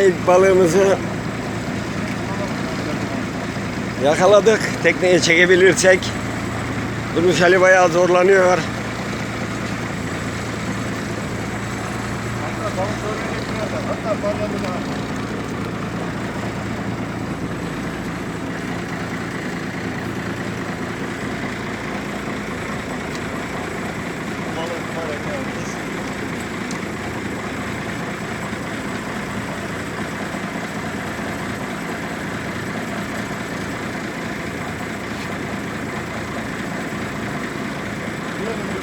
İlk balığımızı yakaladık. Tekneye çekebilirsek. Durmuş Ali bayağı zorlanıyor.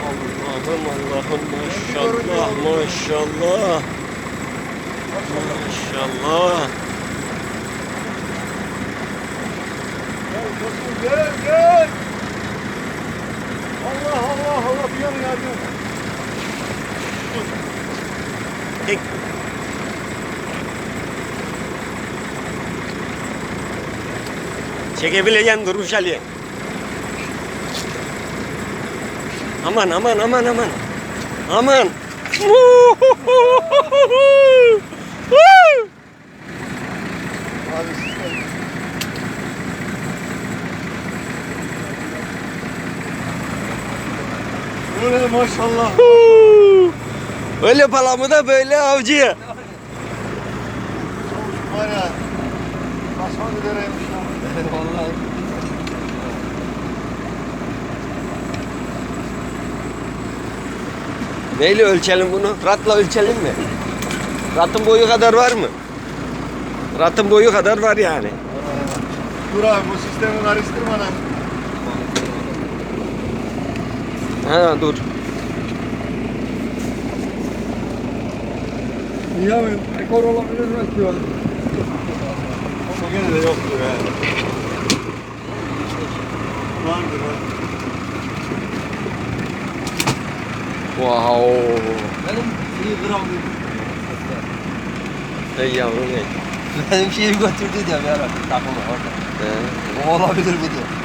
Allah'ım Allah'ım maşallah maşallah. Maşallah. Gel gel. Allah Allah Allah bir yana yardım. Tek. Çekebileceğin Durmuş Ali. Aman aman aman aman. Aman. Böyle maşallah. Öyle palamı da böyle avcı. Var ya. Basmak üzereymiş ya. Vallahi. Neyle ölçelim bunu? Ratla ölçelim mi? Ratın boyu kadar var mı? Ratın boyu kadar var yani. Dur abi bu sistemi karıştırma lan. Ha dur. Niye abi? Rekor olabilir belki ya. Ama gene de yoktur yani. Vardır var. Wow. Benim şeyi gram Ey yavrum ey. Benim şeyi götürdü diye bir ara takımı orada. He. O olabilir bu diyor.